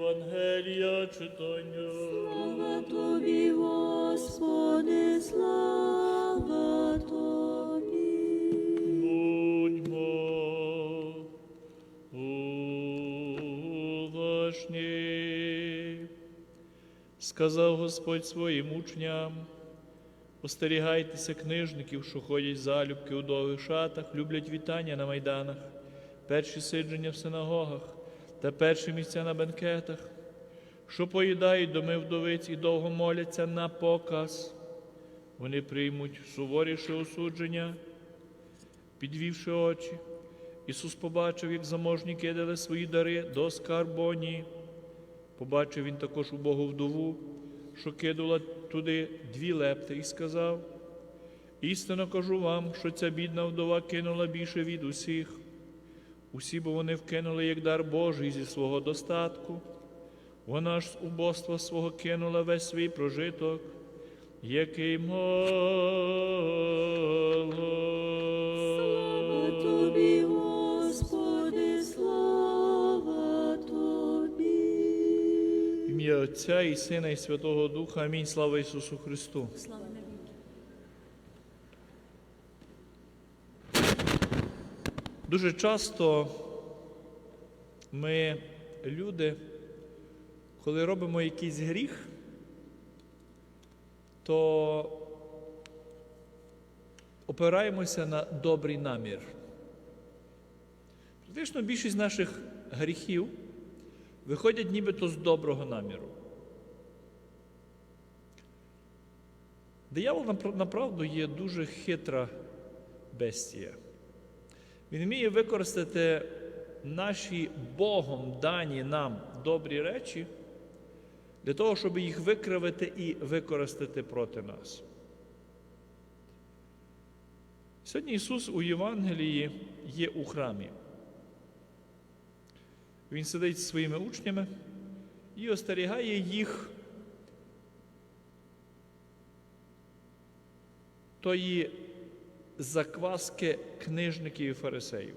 Євангелія читання. Слава тобі, Господи, слава тобі. Будьмо уважні. Сказав Господь своїм учням, остерігайтеся книжників, що ходять залюбки у довгих шатах, люблять вітання на майданах, перші сидження в синагогах та перші місця на бенкетах, що поїдають доми вдовиць і довго моляться на показ. Вони приймуть суворіше осудження, підвівши очі. Ісус побачив, як заможні кидали свої дари до скарбоні. Побачив він також убогу вдову, що кидала туди дві лепти, і сказав: Істинно кажу вам, що ця бідна вдова кинула більше від усіх. Усі бо вони вкинули як дар Божий зі свого достатку. Вона ж з убоства свого кинула весь свій прожиток, який мало. Слава тобі, Господи, слава тобі. Ім'я Отця і Сина, і Святого Духа. Амінь. Слава Ісусу Христу. Слава Дуже часто ми, люди, коли робимо якийсь гріх, то опираємося на добрий намір. Практично більшість наших гріхів виходять нібито з доброго наміру. Диявол направду є дуже хитра бестія. Він вміє використати наші Богом дані нам добрі речі для того, щоб їх викривити і використати проти нас. Сьогодні Ісус у Євангелії є у храмі. Він сидить зі своїми учнями і остерігає їх тої закваски книжників і фарисеїв.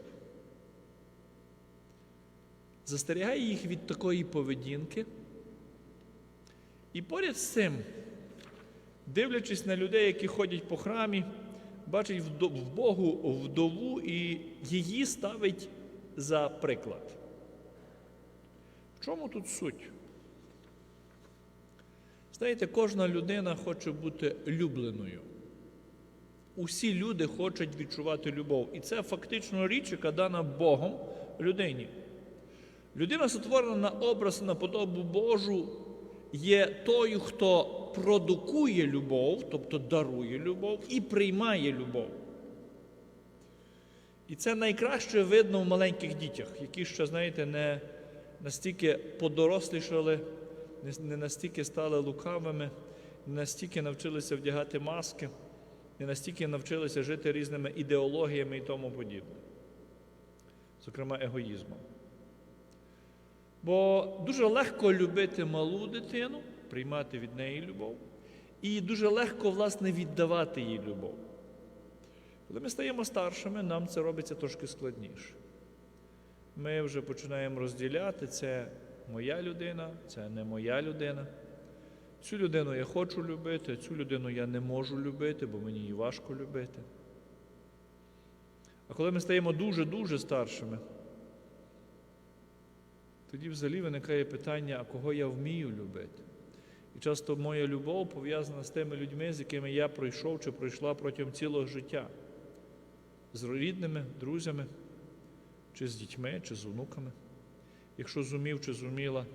Застерігає їх від такої поведінки. І поряд з цим, дивлячись на людей, які ходять по храмі, бачить в Богу вдову і її ставить за приклад. В чому тут суть? Знаєте, кожна людина хоче бути любленою. Усі люди хочуть відчувати любов. І це фактично річ, яка дана Богом людині. Людина, сотворена на образ, на подобу Божу, є тою, хто продукує любов, тобто дарує любов і приймає любов. І це найкраще видно в маленьких дітях, які ще, знаєте, не настільки подорослішали, не- настільки стали лукавими, не настільки навчилися вдягати маски не настільки навчилися жити різними ідеологіями і тому подібне, зокрема егоїзмом. Бо дуже легко любити малу дитину, приймати від неї любов, і дуже легко, власне, віддавати їй любов. Коли ми стаємо старшими, нам це робиться трошки складніше. Ми вже починаємо розділяти, це моя людина, це не моя людина. Цю людину я хочу любити, цю людину я не можу любити, бо мені її важко любити. А коли ми стаємо дуже-дуже старшими, тоді взагалі виникає питання, а кого я вмію любити. І часто моя любов пов'язана з тими людьми, з якими я пройшов чи пройшла протягом цілого життя, з рідними, друзями, чи з дітьми, чи з онуками, якщо зумів чи зуміла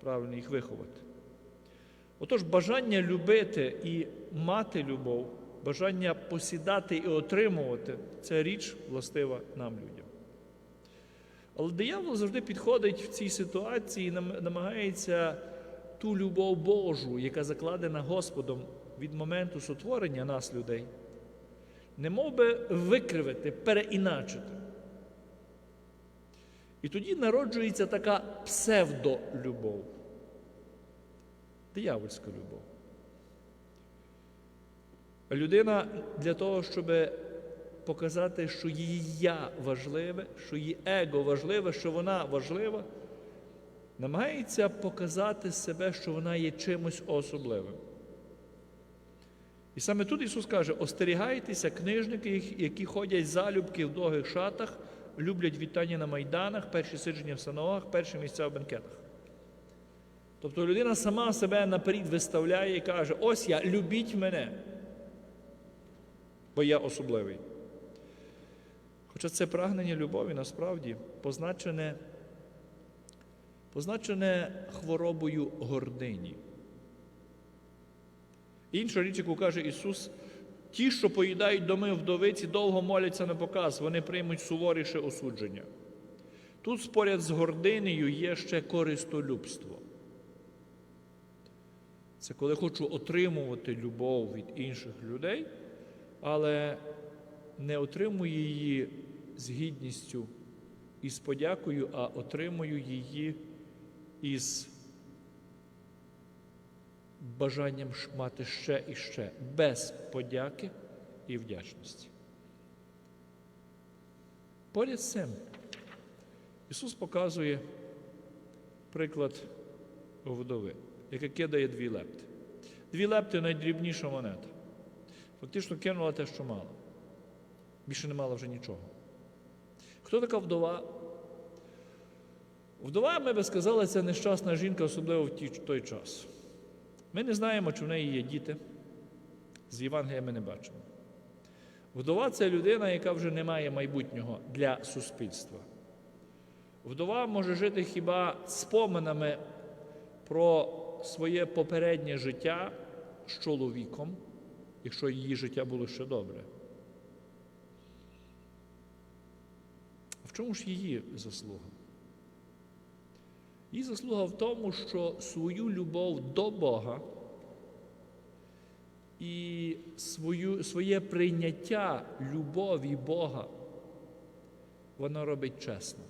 правильно їх виховати. Отож, бажання любити і мати любов, бажання посідати і отримувати це річ властива нам людям. Але диявол завжди підходить в цій ситуації і нам- намагається ту любов Божу, яка закладена Господом від моменту сотворення нас, людей, не би викривити, переіначити. І тоді народжується така псевдолюбов диявольська любов. Людина для того, щоб показати, що її я важливе, що її его важливе, що вона важлива, намагається показати себе, що вона є чимось особливим. І саме тут Ісус каже: остерігайтеся книжники, які ходять залюбки в довгих шатах, люблять вітання на майданах, перші сидження в синагогах, перші місця в бенкетах. Тобто людина сама себе наперед виставляє і каже: ось я, любіть мене, бо я особливий. Хоча це прагнення любові насправді позначене, позначене хворобою гордині. Інша річ, яку каже Ісус, ті, що поїдають доми вдовиці, довго моляться на показ, вони приймуть суворіше осудження. Тут споряд з гординею є ще користолюбство. Це коли хочу отримувати любов від інших людей, але не отримую її з гідністю і з подякою, а отримую її із бажанням мати ще і ще, без подяки і вдячності. Поряд з цим Ісус показує приклад вдови, яка кидає дві лепти. Дві лепти найдрібніша монета. Фактично кинула те, що мала. Більше не мала вже нічого. Хто така вдова? Вдова, ми би сказали, це нещасна жінка, особливо в той час. Ми не знаємо, чи в неї є діти. З Євангелія ми не бачимо. Вдова це людина, яка вже не має майбутнього для суспільства. Вдова може жити хіба споминами про своє попереднє життя з чоловіком, якщо її життя було ще добре. А в чому ж її заслуга? Її заслуга в тому, що свою любов до Бога і свою, своє прийняття любові Бога вона робить чесно.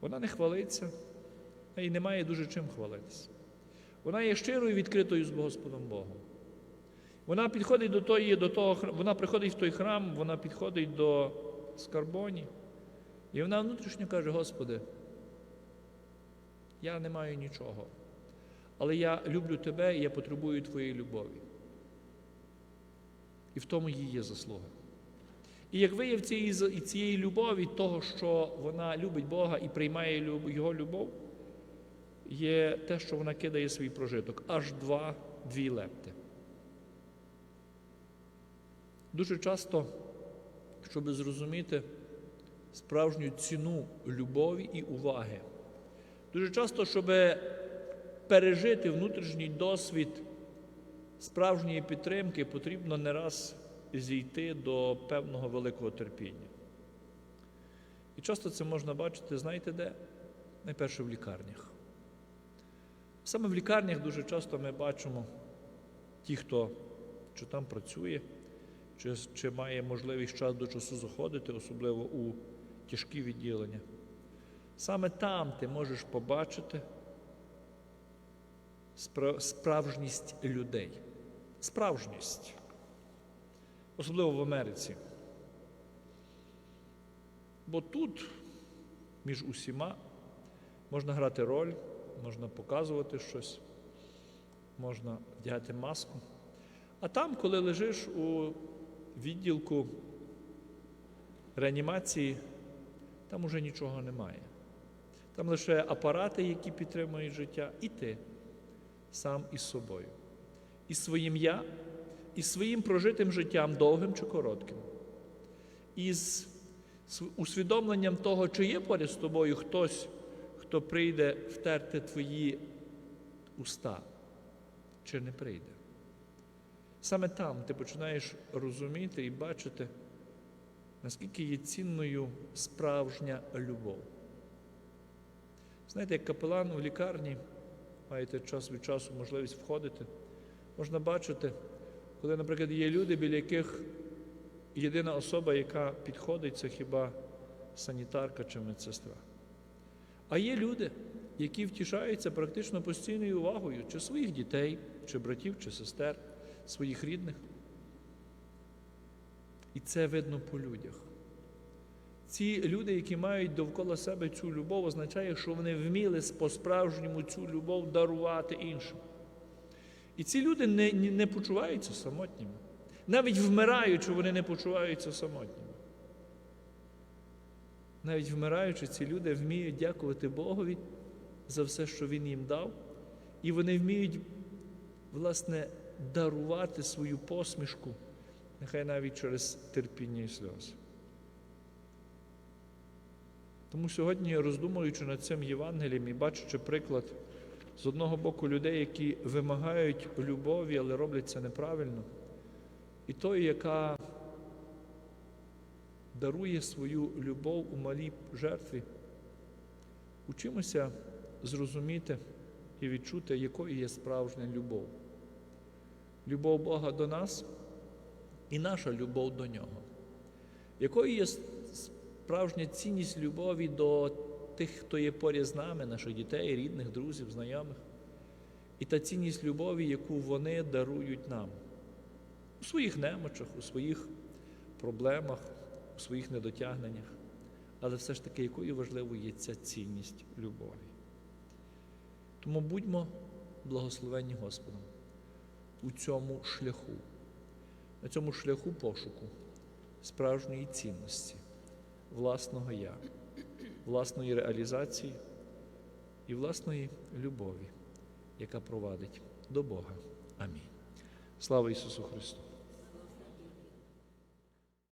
Вона не хвалиться і не має дуже чим хвалитися. Вона є щирою відкритою з Господом Богом. Вона підходить до тої, до того, вона приходить в той храм, вона підходить до скарбоні, і вона внутрішньо каже: Господи, я не маю нічого, але я люблю тебе і я потребую твоєї любові. І в тому її є заслуга. І як вияв цієї, цієї любові, того, що вона любить Бога і приймає Його любов, є те, що вона кидає свій прожиток, аж два, дві лепти. Дуже часто, щоб зрозуміти справжню ціну любові і уваги, дуже часто, щоб пережити внутрішній досвід справжньої підтримки, потрібно не раз зійти до певного великого терпіння. І часто це можна бачити, знаєте де? Найперше в лікарнях. Саме в лікарнях дуже часто ми бачимо ті, хто чи там працює, чи, чи має можливість час до часу заходити, особливо у тяжкі відділення. Саме там ти можеш побачити справжність людей. Справжність. Особливо в Америці. Бо тут між усіма можна грати роль, можна показувати щось, можна вдягати маску. А там, коли лежиш у відділку реанімації, там уже нічого немає. Там лише апарати, які підтримують життя, і ти сам із собою. Із своїм я, із своїм прожитим життям, довгим чи коротким, із св- усвідомленням того, чи є поряд з тобою хтось, хто прийде втерти твої уста, чи не прийде. Саме там ти починаєш розуміти і бачити, наскільки є цінною справжня любов. Знаєте, як капелан у лікарні, маєте час від часу можливість входити, можна бачити, коли, наприклад, є люди, біля яких єдина особа, яка підходить, це хіба санітарка чи медсестра. А є люди, які втішаються практично постійною увагою чи своїх дітей, чи братів, чи сестер, своїх рідних. І це видно по людях. Ці люди, які мають довкола себе цю любов, означає, що вони вміли по-справжньому цю любов дарувати іншим. І ці люди не, не почуваються самотніми. Навіть вмираючи, вони не почуваються самотніми. Навіть вмираючи, ці люди вміють дякувати Богові за все, що Він їм дав, і вони вміють, власне, дарувати свою посмішку, нехай навіть через терпіння і сльози. Тому сьогодні, роздумуючи над цим Євангелієм і бачачи приклад з одного боку людей, які вимагають любові, але роблять це неправильно, і той, яка дарує свою любов у малій жертві, учимося зрозуміти і відчути, якою є справжня любов. Любов Бога до нас і наша любов до Нього. Якою є справжня цінність любові до тих, хто є поряд з нами, наших дітей, рідних, друзів, знайомих, і та цінність любові, яку вони дарують нам у своїх немочах, у своїх проблемах, у своїх недотягненнях. Але все ж таки, якою важливою є ця цінність любові. Тому будьмо благословенні Господом у цьому шляху, на цьому шляху пошуку справжньої цінності, власного я, власної реалізації і власної любові, яка провадить до Бога. Амінь. Слава Ісусу Христу!